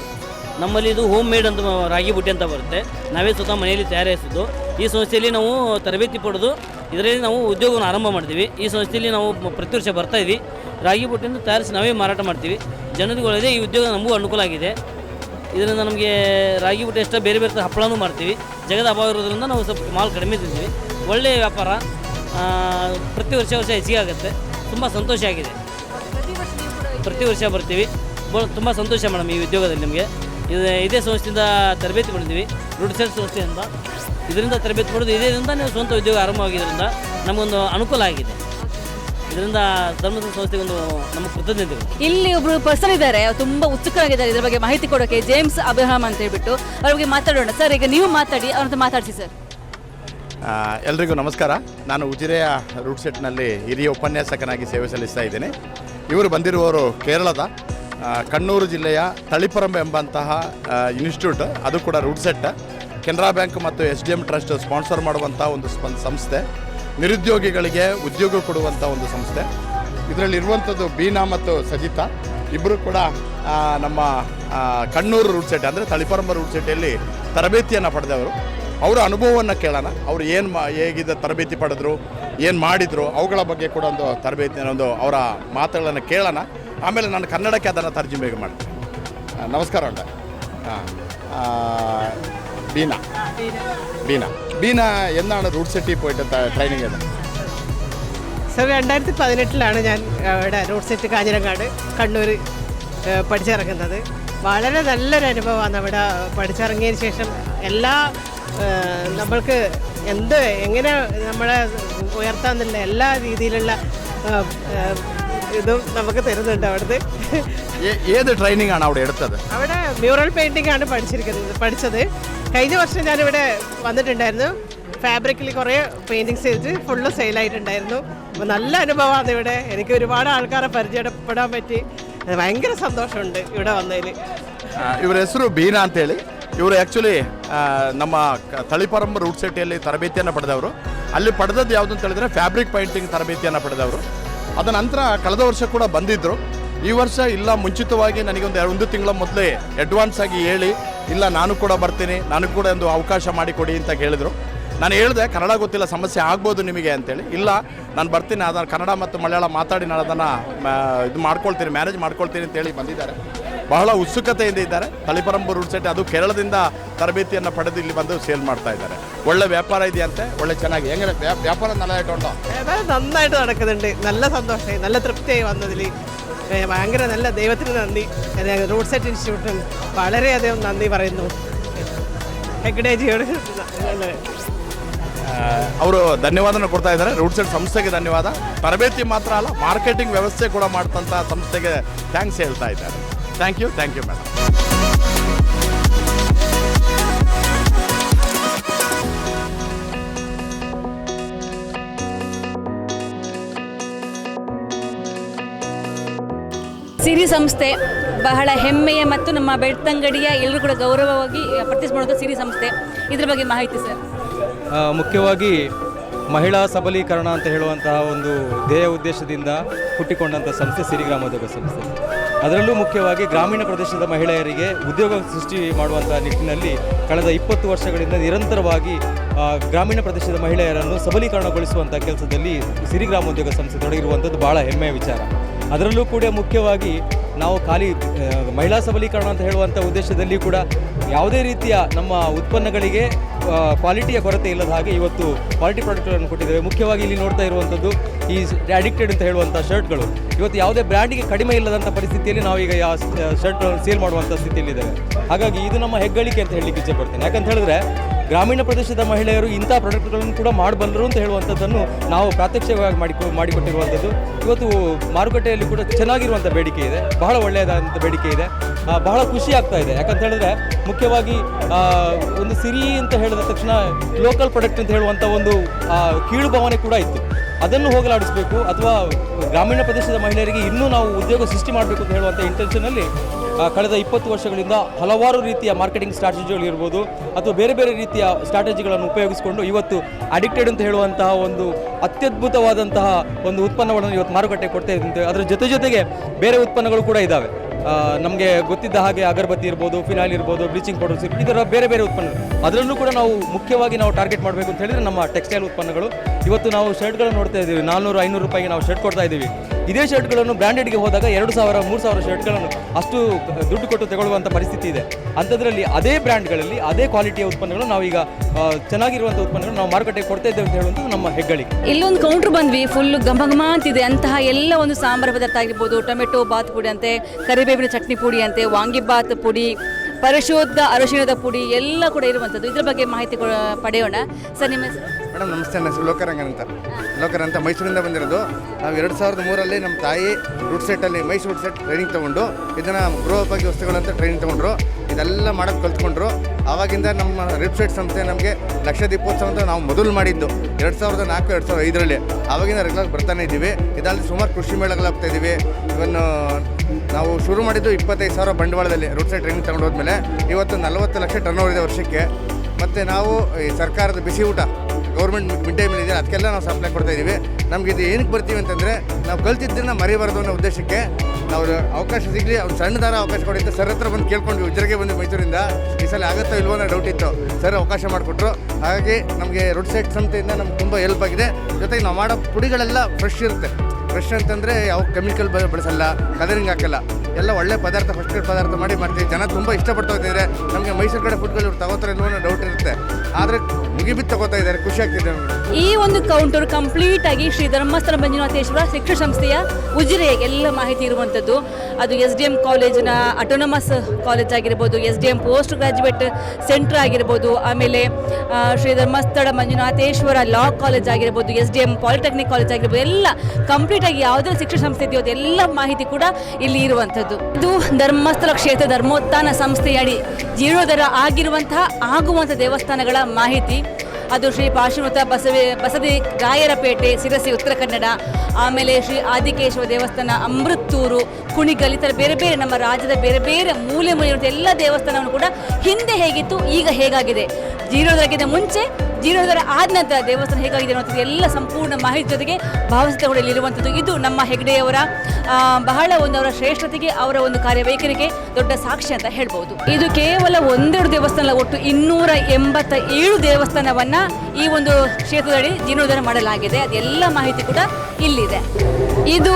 ನಮ್ಮಲ್ಲಿ ಇದು ಹೋಮ್ ಮೇಡ್ ಅಂತ ರಾಗಿ ಬುಟ್ಟಿ ಅಂತ ಬರುತ್ತೆ. ನಾವೇ ಸ್ವತಃ ಮನೆಯಲ್ಲಿ ತಯಾರಿಸಿದ್ದು. ಈ ಸಂಸ್ಥೆಯಲ್ಲಿ ನಾವು ತರಬೇತಿ ಪಡೆದು ಇದರಲ್ಲಿ ನಾವು ಉದ್ಯೋಗವನ್ನು ಆರಂಭ ಮಾಡ್ತೀವಿ. ಈ ಸಂಸ್ಥೆಯಲ್ಲಿ ನಾವು ಪ್ರತಿ ವರ್ಷ ಬರ್ತಾ ಇದ್ವಿ ರಾಗಿ ಬುಟ್ಟಿಯಿಂದ ತಯಾರಿಸಿ ನಾವೇ ಮಾರಾಟ ಮಾಡ್ತೀವಿ. ಜನರುಗಳಿದೆ ಈ ಉದ್ಯೋಗ ನಮಗೂ ಅನುಕೂಲ ಆಗಿದೆ. ಇದರಿಂದ ನಮಗೆ ರಾಗಿ ಬುಟ್ಟಿ ಎಷ್ಟೋ ಬೇರೆ ಬೇರೆ ಹಪ್ಪಳನೂ ಮಾಡ್ತೀವಿ. ಜಗದ ಅಭಾವ ಇರೋದ್ರಿಂದ ನಾವು ಸ್ವಲ್ಪ ಮಾಲ್ ಕಡಿಮೆ ತಿಂತೀವಿ. ಒಳ್ಳೆಯ ವ್ಯಾಪಾರ ಪ್ರತಿ ವರ್ಷ ವರ್ಷ ಹೆಚ್ಚಿಗೆ ಆಗುತ್ತೆ. ತುಂಬ ಸಂತೋಷ ಆಗಿದೆ. ಪ್ರತಿ ವರ್ಷ ಬರ್ತೀವಿ. ತುಂಬ ಸಂತೋಷ ಮೇಡಮ್ ಈ ಉದ್ಯೋಗದಲ್ಲಿ ನಿಮಗೆ. ಇದು ಇದೇ ಸಂಸ್ಥೆಯಿಂದ ತರಬೇತಿ ಪಡೆದಿವಿ ರೂಡ್ ಸೆಟ್ ಸಂಸ್ಥೆಯಿಂದ ಇದರಿಂದ ತರಬೇತಿ ಪಡೆದು ಇದರಿಂದ ನೀವು ಸ್ವಂತ ಉದ್ಯೋಗ ಆರಂಭವಾಗಿದ್ದರಿಂದ ನಮಗೊಂದು ಅನುಕೂಲ ಆಗಿದೆ. ಇದರಿಂದ ಧರ್ಮದ ಸಂಸ್ಥೆಗೊಂದು ನಮ್ಮ ಕೃತಜ್ಞತೆಗಳು ಇಲ್ಲಿ ಒಬ್ರು ಪರ್ಸನ್ ಇದ್ದಾರೆ. ಅವ್ರು ತುಂಬಾ ಉತ್ಸುಕರಾಗಿದ್ದಾರೆ. ಇದರ ಬಗ್ಗೆ ಮಾಹಿತಿ ಕೊಡೋಕೆ ಜೇಮ್ಸ್ ಅಬ್ರಹಾಮ್ ಅಂತ ಹೇಳ್ಬಿಟ್ಟು. ಅವ್ರ ಬಗ್ಗೆ ಮಾತಾಡೋಣ. ಸರ್ ಈಗ ನೀವು ಮಾತಾಡಿ ಅವ್ರ ಹತ್ರ ಮಾತಾಡಿಸಿ ಸರ್ ಆ, ಎಲ್ರಿಗೂ ನಮಸ್ಕಾರ. ನಾನು ಉಜಿರೆಯ ರೂಟ್ ಸೆಟ್ನಲ್ಲಿ ಹಿರಿಯ ಉಪನ್ಯಾಸಕನಾಗಿ ಸೇವೆ ಸಲ್ಲಿಸ್ತಾ ಇದ್ದೇನೆ. ಇವರು ಬಂದಿರುವವರು ಕೇರಳದ. ಕಣ್ಣೂರು ಜಿಲ್ಲೆಯ ತಳಿಪರಂಬ ಎಂಬಂತಹ ಇನ್ಸ್ಟಿಟ್ಯೂಟ್ ಅದು ಕೂಡ ರೂಟ್ ಸೆಟ್ ಕೆನರಾ ಬ್ಯಾಂಕ್ ಮತ್ತು S D M trust sponsor ಮಾಡುವಂಥ ಒಂದು ಸಂಸ್ಥೆ. ನಿರುದ್ಯೋಗಿಗಳಿಗೆ ಉದ್ಯೋಗ ಕೊಡುವಂಥ ಒಂದು ಸಂಸ್ಥೆ. ಇದರಲ್ಲಿ ಇರುವಂಥದ್ದು ಬೀನಾ ಮತ್ತು ಸಜಿತಾ. ಇಬ್ಬರು ಕೂಡ ನಮ್ಮ ಕಣ್ಣೂರು ರೂಟ್ ಸೆಟ್ ಅಂದರೆ ತಳಿಪರಂಬ ರೂಟ್ ಸೆಟ್ಟಲ್ಲಿ ತರಬೇತಿಯನ್ನು ಪಡೆದವರು. ಅವರ ಅನುಭವವನ್ನು ಕೇಳೋಣ. ಅವರು ಏನು ಮಾ ಹೇಗಿದ್ದ ತರಬೇತಿ ಪಡೆದ್ರು, ಏನು ಮಾಡಿದರು, ಅವುಗಳ ಬಗ್ಗೆ ಕೂಡ ಒಂದು ತರಬೇತಿ ಒಂದು ಅವರ ಮಾತುಗಳನ್ನು ಕೇಳೋಣ. ಆಮೇಲೆ ನಾನು ಕನ್ನಡಕ್ಕೆ ಅದನ್ನು തർജ്ജിമയൊക്കെ ಮಾಡ್ತೀನಿ ആ, നമസ്കാരം ഉണ്ട് ആ ആ, ബീന ബീന ബീന എന്നാണ് റൂട്ട് സെറ്റിൽ പോയിട്ട് ട്രെയിനിങ് ചെയ്തത് സർ രണ്ടായിരത്തി പതിനെട്ടിലാണ് ഞാൻ ഇവിടെ റോഡ് സെറ്റ് കാഞ്ഞിരങ്ങാട് കണ്ണൂർ ഏഹ്, പഠിച്ചിറങ്ങുന്നത് വളരെ നല്ലൊരു അനുഭവമാണ് അവിടെ പഠിച്ചിറങ്ങിയതിന് ശേഷം എല്ലാ ഏഹ്, നമ്മൾക്ക് എന്ത് എങ്ങനെ നമ്മളെ ഉയർത്താമെന്നുള്ള എല്ലാ രീതിയിലുള്ള ഏഹ്, ഏഹ്, ഇതും നമുക്ക് തരുന്നുണ്ട് അവിടുന്ന് ഏ- ഏത് ട്രെയിനിങ് ആണ് അവിടെ എടുത്തത് അവിടെ മ്യൂറൽ പെയിൻറ്റിംഗ് ആണ് പഠിച്ചിരിക്കുന്നത് പഠിച്ചത് കഴിഞ്ഞ വർഷം ഞാനിവിടെ വന്നിട്ടുണ്ടായിരുന്നു ഫാബ്രിക്കിൽ കുറേ പെയിൻറ്റിങ്സ് ചെയ്തിട്ട് ഫുള്ള് സെയിലായിട്ടുണ്ടായിരുന്നു അപ്പോൾ നല്ല അനുഭവമാണ് ഇവിടെ എനിക്ക് ഒരുപാട് ആൾക്കാരെ പരിചയപ്പെടാൻ പറ്റി ഭയങ്കര സന്തോഷമുണ്ട് ഇവിടെ വന്നതിൽ ಆ, ಇವ್ರ ಹೆಸರು ಬೀನಾ ಅಂತೇಳಿ ಇವರು ಆ್ಯಕ್ಚುಲಿ ನಮ್ಮ ಕ- ತಳಿಪರಂಬ ರೂಟ್ ಸೆಟ್ಟಿಯಲ್ಲಿ ತರಬೇತಿಯನ್ನು ಪಡೆದವರು ಅಲ್ಲಿ ಪಡೆದದ್ದು ಯಾವುದು ಅಂತ ಹೇಳಿದ್ರೆ ಫ್ಯಾಬ್ರಿಕ್ ಪೈಂಟಿಂಗ್ ತರಬೇತಿಯನ್ನು ಪಡೆದವರು ಅದ ನಂತರ ಕಳೆದ ವರ್ಷ ಕೂಡ ಬಂದಿದ್ದರು ಈ ವರ್ಷ ಇಲ್ಲ, ಮುಂಚಿತವಾಗಿ ನನಗೊಂದು ಒಂದು ಒಂದು ತಿಂಗಳ ಮೊದಲೇ ಅಡ್ವಾನ್ಸ್ ಆಗಿ ಹೇಳಿ, ಇಲ್ಲ, ನಾನು ಕೂಡ ಬರ್ತೀನಿ ನನಗೆ ಕೂಡ ಒಂದು ಅವಕಾಶ ಮಾಡಿಕೊಡಿ ಅಂತ ಹೇಳಿದರು. ನಾನು ಹೇಳಿದೆ, ಕನ್ನಡ ಗೊತ್ತಿಲ್ಲ, ಸಮಸ್ಯೆ ಆಗ್ಬೋದು ನಿಮಗೆ ಅಂತೇಳಿ. ಇಲ್ಲ, ನಾನು ಬರ್ತೀನಿ, ಅದನ್ನು ಕನ್ನಡ ಮತ್ತು ಮಲಯಾಳ ಮಾತಾಡಿ, ನಾನು ಅದನ್ನು ಇದು ಮಾಡ್ಕೊಳ್ತೀನಿ ಮ್ಯಾನೇಜ್ ಮಾಡ್ಕೊಳ್ತೀನಿ ಅಂತೇಳಿ ಬಂದಿದ್ದಾರೆ. ಬಹಳ ಉತ್ಸುಕತೆಯಿಂದ ಇದ್ದಾರೆ. ತಳಿಪರಂಬ ರೂಡ್ ಸೆಟ್ ಅದು ಕೇರಳದಿಂದ ತರಬೇತಿಯನ್ನು ಪಡೆದು ಇಲ್ಲಿ ಬಂದು ಸೇಲ್ ಮಾಡ್ತಾ ಇದ್ದಾರೆ. ಒಳ್ಳೆ വ്യാപാര ಇದೆಯಂತೆ ಒಳ್ಳೆ ಚೆನ್ನಾಗಿ ಹೆಂಗೆ ವ್ಯಾ- ವ್ಯಾಪಾರ നല്ലതായിട്ടുണ്ടോ ഏതായാലും നന്നായിട്ട് നടക്കുന്നുണ്ട് നല്ല സന്തോഷമായി നല്ല തൃപ്തിയായി വന്നതിൽ ഭയങ്കര നല്ല ദൈവത്തിന് നന്ദി റോഡ് സെറ്റ് ഇൻസ്റ്റിറ്റ്യൂട്ടിനും വളരെയധികം നന്ദി പറയുന്നു ഹെഗ്ഡേജിയോട് ಅವರು ಧನ್ಯವಾದನ ಕೊಡ್ತಾ ಇದ್ದಾರೆ ರೂಟ್ ಸೆಟ್ ಸಂಸ್ಥೆಗೆ ಧನ್ಯವಾದ ತರಬೇತಿ ಮಾತ್ರ ಅಲ್ಲ ಮಾರ್ಕೆಟಿಂಗ್ ವ್ಯವಸ್ಥೆ ಕೂಡ ಮಾಡ್ತಂಥ ಸಂಸ್ಥೆಗೆ ಥ್ಯಾಂಕ್ಸ್ ಹೇಳ್ತಾ ಇದ್ದಾರೆ thank you thank you madam Siri ಸಂಸ್ಥೆ ಬಹಳ ಹೆಮ್ಮೆಯ ಮತ್ತು ನಮ್ಮ ಬೆಳ್ತಂಗಡಿಯ ಎಲ್ಲರೂ ಕೂಡ ಗೌರವವಾಗಿ ಪ್ರತಿಸ್ಪಡುವಂಥ ಸಿರಿ ಸಂಸ್ಥೆ. ಇದ್ರ ಬಗ್ಗೆ ಮಾಹಿತಿ ಸರ್. ಮುಖ್ಯವಾಗಿ ಮಹಿಳಾ ಸಬಲೀಕರಣ ಅಂತ ಹೇಳುವಂತಹ ಒಂದು ಧ್ಯೇಯ ಉದ್ದೇಶದಿಂದ ಹುಟ್ಟಿಕೊಂಡಂಥ ಸಂಸ್ಥೆ ಸಿರಿಗ್ರಾಮೋದ್ಯೋಗ ಸಂಸ್ಥೆ. ಅದರಲ್ಲೂ ಮುಖ್ಯವಾಗಿ ಗ್ರಾಮೀಣ ಪ್ರದೇಶದ ಮಹಿಳೆಯರಿಗೆ ಉದ್ಯೋಗ ಸೃಷ್ಟಿ ಮಾಡುವಂಥ ನಿಟ್ಟಿನಲ್ಲಿ ಕಳೆದ ಇಪ್ಪತ್ತು ವರ್ಷಗಳಿಂದ ನಿರಂತರವಾಗಿ ಗ್ರಾಮೀಣ ಪ್ರದೇಶದ ಮಹಿಳೆಯರನ್ನು ಸಬಲೀಕರಣಗೊಳಿಸುವಂಥ ಕೆಲಸದಲ್ಲಿ ಸಿರಿಗ್ರಾಮೋದ್ಯೋಗ ಸಂಸ್ಥೆ ತೊಡಗಿರುವಂಥದ್ದು ಬಹಳ ಹೆಮ್ಮೆಯ ವಿಚಾರ. ಅದರಲ್ಲೂ ಕೂಡ ಮುಖ್ಯವಾಗಿ ನಾವು ಖಾಲಿ ಮಹಿಳಾ ಸಬಲೀಕರಣ ಅಂತ ಹೇಳುವಂಥ ಉದ್ದೇಶದಲ್ಲಿ ಕೂಡ ಯಾವುದೇ ರೀತಿಯ ನಮ್ಮ ಉತ್ಪನ್ನಗಳಿಗೆ ಕ್ವಾಲಿಟಿಯ ಕೊರತೆ ಇಲ್ಲದ ಹಾಗೆ ಇವತ್ತು ಕ್ವಾಲಿಟಿ ಪ್ರಾಡಕ್ಟ್ಗಳನ್ನು ಕೊಟ್ಟಿದ್ದೇವೆ. ಮುಖ್ಯವಾಗಿ ಇಲ್ಲಿ ನೋಡ್ತಾ ಇರುವಂಥದ್ದು ಈ ಅಡಿಕ್ಟೆಡ್ ಅಂತ ಹೇಳುವಂಥ ಶರ್ಟ್ಗಳು. ಇವತ್ತು ಯಾವುದೇ ಬ್ರ್ಯಾಂಡಿಗೆ ಕಡಿಮೆ ಇಲ್ಲದಂಥ ಪರಿಸ್ಥಿತಿಯಲ್ಲಿ ನಾವೀಗ ಯಾವ ಶರ್ಟ್ಗಳನ್ನು ಸೇಲ್ ಮಾಡುವಂಥ ಸ್ಥಿತಿಯಲ್ಲಿದ್ದೇವೆ. ಹಾಗಾಗಿ ಇದು ನಮ್ಮ ಹೆಗ್ಗಳಿಕೆ ಅಂತ ಹೇಳಲಿಕ್ಕೆ ಇಚ್ಛೆ ಪಡ್ತೇನೆ. ಯಾಕಂತ ಹೇಳಿದ್ರೆ ಗ್ರಾಮೀಣ ಪ್ರದೇಶದ ಮಹಿಳೆಯರು ಇಂಥ ಪ್ರಾಡಕ್ಟ್ಗಳನ್ನು ಕೂಡ ಮಾಡಬಲ್ಲರು ಅಂತ ಹೇಳುವಂಥದ್ದನ್ನು ನಾವು ಪ್ರಾತ್ಯಕ್ಷಿಕವಾಗಿ ಮಾಡಿ ಮಾಡಿಕೊಟ್ಟಿರುವಂಥದ್ದು. ಇವತ್ತು ಮಾರುಕಟ್ಟೆಯಲ್ಲಿ ಕೂಡ ಚೆನ್ನಾಗಿರುವಂಥ ಬೇಡಿಕೆ ಇದೆ. ಬಹಳ ಒಳ್ಳೆಯದಾದಂಥ ಬೇಡಿಕೆ ಇದೆ. ಬಹಳ ಖುಷಿ ಆಗ್ತಾ ಇದೆ. ಯಾಕಂತ ಹೇಳಿದ್ರೆ ಮುಖ್ಯವಾಗಿ ಒಂದು ಸಿರಿ ಅಂತ ಹೇಳಿದ ತಕ್ಷಣ ಲೋಕಲ್ ಪ್ರಾಡಕ್ಟ್ ಅಂತ ಹೇಳುವಂಥ ಒಂದು ಕೀಳು ಭಾವನೆ ಕೂಡ ಇತ್ತು. ಅದನ್ನು ಹೋಗಲಾಡಿಸಬೇಕು ಅಥವಾ ಗ್ರಾಮೀಣ ಪ್ರದೇಶದ ಮಹಿಳೆಯರಿಗೆ ಇನ್ನೂ ನಾವು ಉದ್ಯೋಗ ಸೃಷ್ಟಿ ಮಾಡಬೇಕು ಅಂತ ಹೇಳುವಂಥ ಇಂಟೆನ್ಷನಲ್ಲಿ ಕಳೆದ ಇಪ್ಪತ್ತು ವರ್ಷಗಳಿಂದ ಹಲವಾರು ರೀತಿಯ ಮಾರ್ಕೆಟಿಂಗ್ ಸ್ಟ್ರಾಟಜಿಗಳು ಇರ್ಬೋದು ಅಥವಾ ಬೇರೆ ಬೇರೆ ರೀತಿಯ ಸ್ಟ್ರಾಟಜಿಗಳನ್ನು ಉಪಯೋಗಿಸಿಕೊಂಡು ಇವತ್ತು ಅಡಿಕ್ಟೆಡ್ ಅಂತ ಹೇಳುವಂತಹ ಒಂದು ಅತ್ಯದ್ಭುತವಾದಂತಹ ಒಂದು ಉತ್ಪನ್ನಗಳನ್ನು ಇವತ್ತು ಮಾರುಕಟ್ಟೆ ಕೊಡ್ತಾ ಇದ್ದಂತೆ. ಅದರ ಜೊತೆ ಜೊತೆಗೆ ಬೇರೆ ಉತ್ಪನ್ನಗಳು ಕೂಡ ಇದ್ದಾವೆ ನಮಗೆ ಗೊತ್ತಿದ್ದ ಹಾಗೆ ಅಗರಬತ್ತಿ ಇರ್ಬೋದು ಫಿನಾಲ್ ಇರ್ಬೋದು ಬ್ಲೀಚಿಂಗ್ ಪೌಡರ್ಸ್ ಈ ಥರ ಬೇರೆ ಬೇರೆ ಉತ್ಪನ್ನಗಳು. ಅದರಲ್ಲೂ ಕೂಡ ನಾವು ಮುಖ್ಯವಾಗಿ ನಾವು ಟಾರ್ಗೆಟ್ ಮಾಡಬೇಕು ಅಂತ ಹೇಳಿದರೆ ನಮ್ಮ ಟೆಕ್ಸ್ಟೈಲ್ ಉತ್ಪನ್ನಗಳು. ಇವತ್ತು ನಾವು ಶರ್ಟ್ಗಳನ್ನು ನೋಡ್ತಾ ಇದ್ದೀವಿ. ನಾನ್ನೂರು ಐನೂರು ರೂಪಾಯಿಗೆ ನಾವು ಶರ್ಟ್ ಕೊಡ್ತಾ ಇದ್ದೀವಿ. ಇದೇ ಶರ್ಟ್ಗಳನ್ನು ಬ್ರ್ಯಾಂಡೆಡ್ಗೆ ಹೋದಾಗ ಎರಡು ಸಾವಿರ, ಮೂರು ಸಾವಿರ ಶರ್ಟ್ಗಳನ್ನು ಅಷ್ಟು ದುಡ್ಡು ಕೊಟ್ಟು ತಗೊಳ್ಳುವಂಥ ಪರಿಸ್ಥಿತಿ ಇದೆ. ಅಂಥದ್ರಲ್ಲಿ ಅದೇ ಬ್ರ್ಯಾಂಡ್ಗಳಲ್ಲಿ ಅದೇ ಕ್ವಾಲಿಟಿಯ ಉತ್ಪನ್ನಗಳು ನಾವೀಗ ಚೆನ್ನಾಗಿರುವಂಥ ಉತ್ಪನ್ನಗಳು ನಾವು ಮಾರುಕಟ್ಟೆಗೆ ಕೊಡ್ತಾ ಇದ್ದೇವೆ ಅಂತ ಹೇಳುವಂಥದ್ದು ನಮ್ಮ ಹೆಗ್ಗಳಿಕೆ. ಇಲ್ಲೊಂದು ಕೌಂಟ್ರ್ ಬಂದ್ವಿ ಫುಲ್ ಘಮ ಘಮ ಅಂತಿದೆ ಅಂತಹ ಎಲ್ಲ ಒಂದು ಸಾಂಬಾರು ಪದಾರ್ಥ ಆಗಿರ್ಬೋದು, ಟೊಮೆಟೊ ಬಾತ್ ಪುಡಿ ಅಂತೆ, ಕರಿಬೇವಿನ ಚಟ್ನಿ ಪುಡಿ ಅಂತೆ, ವಾಂಗಿಬಾತ್ ಪುಡಿ ಪರಿಶುದ್ಧ ಅರಶಿಣದ ಪುಡಿ ಎಲ್ಲ ಕೂಡ ಇರುವಂಥದ್ದು. ಇದ್ರ ಬಗ್ಗೆ ಮಾಹಿತಿ ಪಡೆಯೋಣ. ಸರ್, ನಿಮ್ಮ? ಮೇಡಮ್, ನಮಸ್ತೆ. ನನ್ನ ಹೆಸರು ಲೋಕರಂಗನ್ ಅಂತ. ಲೋಕರಂಗ ಅಂತ ಮೈಸೂರಿಂದ ಬಂದಿರೋದು. ನಾವು ಎರಡು ಸಾವಿರದ ಮೂರಲ್ಲಿ ನಮ್ಮ ತಾಯಿ ರೂಟ್ ಸೆಟ್ಟಲ್ಲಿ ಮೈಸೂರು ರೂಟ್ ಸೆಟ್ ಟ್ರೈನಿಂಗ್ ತೊಗೊಂಡು, ಇದನ್ನು ಗೃಹೋಪಯೋಗಿ ವಸ್ತುಗಳಂತ ಟ್ರೈನಿಂಗ್ ತೊಗೊಂಡ್ರು. ಇದೆಲ್ಲ ಮಾಡೋದು ಕಲ್ತ್ಕೊಂಡ್ರು. ಆವಾಗಿಂದ ನಮ್ಮ ವೆಬ್ಸೈಟ್ ಸಂಸ್ಥೆ ನಮಗೆ ಲಕ್ಷ ದೀಪೋತ್ಸವ ಅಂತ ನಾವು ಮೊದಲು ಮಾಡಿದ್ದು. ಎರಡು ಸಾವಿರದ ನಾಲ್ಕು, ಎರಡು ಸಾವಿರದ ಐದರಲ್ಲಿ. ಆವಾಗಿಂದ ರೆಗ್ಯುಲರ್ ಬರ್ತಾನೆ ಇದ್ದೀವಿ. ಇದರಲ್ಲಿ ಸುಮಾರು ಕೃಷಿ ಮೇಳಗಳಾಗ್ತಾ ಇದ್ದೀವಿ. ಇವನ್, ನಾವು ಶುರು ಮಾಡಿದ್ದು ಇಪ್ಪತ್ತೈದು ಸಾವಿರ ಬಂಡವಾಳದಲ್ಲಿ ರೂಟ್ ಸೈಡ್ ಟ್ರೈನಿಂಗ್ ತಗೊಂಡು ಹೋದ್ಮೇಲೆ ಇವತ್ತು ನಲವತ್ತು ಲಕ್ಷ ಟರ್ನ್ ಓವರ್ ಇದೆ ವರ್ಷಕ್ಕೆ. ಮತ್ತು ನಾವು ಈ ಸರ್ಕಾರದ ಬಿಸಿ ಊಟ ಗೌರ್ಮೆಂಟ್ ಮಿಡ್ ಡೇ ಮೀಲ್ ಇದೆ ಅದಕ್ಕೆಲ್ಲ ನಾವು ಸಪ್ಲೈ ಕೊಡ್ತಾ ಇದ್ದೀವಿ. ನಮ್ಗೆ ಇದು ಏನಕ್ಕೆ ಬರ್ತೀವಿ ಅಂತಂದರೆ, ನಾವು ಕಲ್ತಿದ್ದನ್ನ ಮರಿಬಾರ್ದು ಅನ್ನೋ ಉದ್ದೇಶಕ್ಕೆ ನಾವು ಅವಕಾಶ ಸಿಗಲಿ, ಅವ್ರು ಸಣ್ಣದಾರ ಅವಕಾಶ ಕೊಡಿತ್ತು ಸರ್ ಹತ್ರ ಬಂದು ಕೇಳ್ಕೊಂಡ್ವಿ, ಉಜ್ಜರಿಗೆ ಬಂದು ಮೈಸೂರಿಂದ. ಈ ಸಲ ಆಗುತ್ತೋ ಇಲ್ವೋ ಅನ್ನೋ ಡೌಟ್ ಇತ್ತು. ಸರ್ ಅವಕಾಶ ಮಾಡಿಕೊಟ್ರು. ಹಾಗಾಗಿ ನಮಗೆ ರೋಡ್ ಸೈಡ್ ಸಂತೆಯಿಂದ ನಮ್ಗೆ ತುಂಬ ಹೆಲ್ಪ್ ಆಗಿದೆ. ಜೊತೆಗೆ ನಾವು ಮಾಡೋ ಪುಡಿಗಳೆಲ್ಲ ಫ್ರೆಶ್ ಇರುತ್ತೆ. ಫ್ರೆಶ್ ಅಂತಂದರೆ ಯಾವ ಕೆಮಿಕಲ್ ಬಳಸಲ್ಲ ಕಲರಿಂಗ್ ಹಾಕಲ್ಲ. ಎಲ್ಲ ಒಳ್ಳೆ ಪದಾರ್ಥ ಫಸ್ಟ್ ಪದಾರ್ಥ ಮಾಡಿ ಮಾಡ್ತೀವಿ. ಜನ ತುಂಬ ಇಷ್ಟಪಟ್ಟು ಹೋಗ್ತಿದ್ದಾರೆ ನಮಗೆ ಮೈಸೂರು ಕಡೆ ಫುಡ್ಗಳು ಇವ್ರು ತಗೋತಾರೆ ಅನ್ನೋ ಡೌಟ್ ಇರುತ್ತೆ. ಆದರೆ ಮುಗಿಬಿದ್ದು ತಗೋತಾ ಇದ್ದಾರೆ. ಖುಷಿ ಆಗ್ತಿದೆ ಈ ಒಂದು ಕೌಂಟರ್ ಕಂಪ್ಲೀಟ್ ಆಗಿ ಶ್ರೀ ಧರ್ಮಸ್ಥಳ ಮಂಜುನಾಥೇಶ್ವರ ಶಿಕ್ಷಣ ಸಂಸ್ಥೆಯ ಉಜಿರೆ ಎಲ್ಲ ಮಾಹಿತಿ ಇರುವಂಥದ್ದು. ಅದು ಎಸ್ ಡಿ ಎಂ ಕಾಲೇಜಿನ ಅಟೋನಮಸ್ ಕಾಲೇಜ್ ಆಗಿರ್ಬೋದು S D M post graduate centre ಆಗಿರ್ಬೋದು, ಆಮೇಲೆ ಶ್ರೀ ಧರ್ಮಸ್ಥಳ ಮಂಜುನಾಥೇಶ್ವರ ಲಾ ಕಾಲೇಜ್ ಆಗಿರ್ಬೋದು S D M polytechnic college ಆಗಿರ್ಬೋದು, ಎಲ್ಲ ಕಂಪ್ಲೀಟ್ ಆಗಿ ಯಾವುದೇ ಶಿಕ್ಷಣ ಸಂಸ್ಥೆ ಇದೆಯೋ ಅದೆಲ್ಲ ಮಾಹಿತಿ ಕೂಡ ಇಲ್ಲಿ ಇರುವಂಥದ್ದು. ಇದು ಧರ್ಮಸ್ಥಳ ಕ್ಷೇತ್ರ ಧರ್ಮೋತ್ಥಾನ ಸಂಸ್ಥೆಯಡಿ ಜೀರ್ಣೋದರ ಆಗಿರುವಂತಹ ಆಗುವಂಥ ದೇವಸ್ಥಾನಗಳ ಮಾಹಿತಿ. ಅದು ಶ್ರೀ ಪಾರ್ಶ್ವನಾಥ ಬಸವೇ, ಬಸದಿ ಗಾಯರಪೇಟೆ, ಸಿರಸಿ, ಉತ್ತರ ಕನ್ನಡ. ಆಮೇಲೆ ಶ್ರೀ ಆದಿಕೇಶವ ದೇವಸ್ಥಾನ, ಅಮೃತ್ತೂರು, ಕುಣಿಗಲ್, ಈ ಬೇರೆ ಬೇರೆ ನಮ್ಮ ರಾಜ್ಯದ ಬೇರೆ ಬೇರೆ ಮೂಲೆ ಮೂಲೆ ಇರುವಂಥ ಎಲ್ಲ ದೇವಸ್ಥಾನವನ್ನು ಕೂಡ ಹಿಂದೆ ಹೇಗಿತ್ತು, ಈಗ ಹೇಗಾಗಿದೆ? ಜೀರ್ಣೋದ್ರಕ್ಕಿಂತ ಮುಂಚೆ ಜೀರ್ಣೋದ್ಧಾರ ಆದ ನಂತರ ದೇವಸ್ಥಾನ ಹೇಗಾಗಿದೆ ಅನ್ನುವಂಥದ್ದು ಎಲ್ಲ ಸಂಪೂರ್ಣ ಮಾಹಿತಿ ಜೊತೆಗೆ ಇಲ್ಲಿರುವಂಥದ್ದು ಇದು ನಮ್ಮ ಹೆಗ್ಡೆಯವರ ಬಹಳ ಒಂದು ಅವರ ಶ್ರೇಷ್ಠತೆಗೆ, ಅವರ ಒಂದು ಕಾರ್ಯವೈಖರಿಗೆ ದೊಡ್ಡ ಸಾಕ್ಷಿ ಅಂತ ಹೇಳ್ಬೋದು. ಇದು ಕೇವಲ ಒಂದೆರಡು ದೇವಸ್ಥಾನ ಒಟ್ಟು ಇನ್ನೂರ ಎಂಬತ್ತ ಏಳು ದೇವಸ್ಥಾನವನ್ನ ಈ ಒಂದು ಕ್ಷೇತ್ರದಲ್ಲಿ ಜೀರ್ಣೋದ್ಧಾರ ಮಾಡಲಾಗಿದೆ. ಅದೆಲ್ಲ ಮಾಹಿತಿ ಕೂಡ ಇಲ್ಲಿದೆ. ಇದು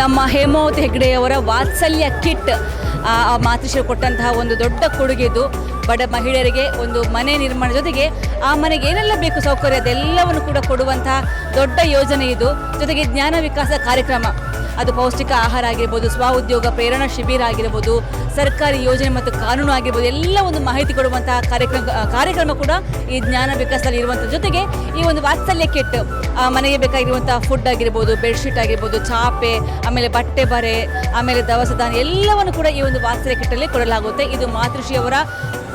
ನಮ್ಮ ಹೇಮಾವತಿ ಹೆಗ್ಡೆಯವರ ವಾತ್ಸಲ್ಯ ಕಿಟ್. ಆ ಮಾತೃಶ್ರೀ ಕೊಟ್ಟಂತಹ ಒಂದು ದೊಡ್ಡ ಕೊಡುಗೆ ಇದು ಬಡ ಮಹಿಳೆಯರಿಗೆ ಒಂದು ಮನೆ ನಿರ್ಮಾಣ ಜೊತೆಗೆ ಆ ಮನೆಗೆ ಏನೆಲ್ಲ ಬೇಕು ಸೌಕರ್ಯ ಅದೆಲ್ಲವನ್ನು ಕೂಡ ಕೊಡುವಂತಹ ದೊಡ್ಡ ಯೋಜನೆ ಇದು. ಜೊತೆಗೆ ಜ್ಞಾನ ವಿಕಾಸ ಕಾರ್ಯಕ್ರಮ. ಅದು ಪೌಷ್ಟಿಕ ಆಹಾರ ಆಗಿರ್ಬೋದು, ಸ್ವ ಉದ್ಯೋಗ, ಪ್ರೇರಣಾ ಶಿಬಿರ ಆಗಿರ್ಬೋದು, ಸರ್ಕಾರಿ ಯೋಜನೆ ಮತ್ತು ಕಾನೂನು ಆಗಿರ್ಬೋದು, ಎಲ್ಲ ಒಂದು ಮಾಹಿತಿ ಕೊಡುವಂತಹ ಕಾರ್ಯಕ್ರಮ ಕಾರ್ಯಕ್ರಮ ಕೂಡ ಈ ಜ್ಞಾನ ವಿಕಾಸದಲ್ಲಿ ಇರುವಂಥ ಜೊತೆಗೆ ಈ ಒಂದು ವಾತ್ಸಲ್ಯ ಕಿಟ್ ಮನೆಗೆ ಬೇಕಾಗಿರುವಂಥ ಫುಡ್ ಆಗಿರ್ಬೋದು ಬೆಡ್ಶೀಟ್ ಆಗಿರ್ಬೋದು, ಚಾಪೆ, ಆಮೇಲೆ ಬಟ್ಟೆ ಬರೆ, ಆಮೇಲೆ ದವಸ ಧಾನ್ಯ, ಎಲ್ಲವನ್ನು ಕೂಡ ಈ ಒಂದು ವಾತ್ಸಲ್ಯ ಕಿಟ್ಟಲ್ಲಿ ಕೊಡಲಾಗುತ್ತೆ. ಇದು ಮಾತೃಶ್ರೀಯವರ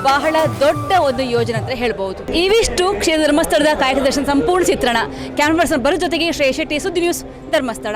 ಬಹಳ ದೊಡ್ಡ ಒಂದು ಯೋಜನೆ ಅಂತ ಹೇಳ್ಬಹುದು. ಇವಿಷ್ಟು ಕ್ಷೇತ್ರ ಧರ್ಮಸ್ಥಳದ ಕಾರ್ಯದರ್ಶನ ದರ್ಶನ ಸಂಪೂರ್ಣ ಚಿತ್ರಣ. ಕ್ಯಾಮ್ರಾ ಪರ್ಸನ್ ಬರೋ ಜೊತೆಗೆ ಶ್ರೇಷ್ಠಿ ಸುದ್ದಿ ನ್ಯೂಸ್ ಧರ್ಮಸ್ಥಳ.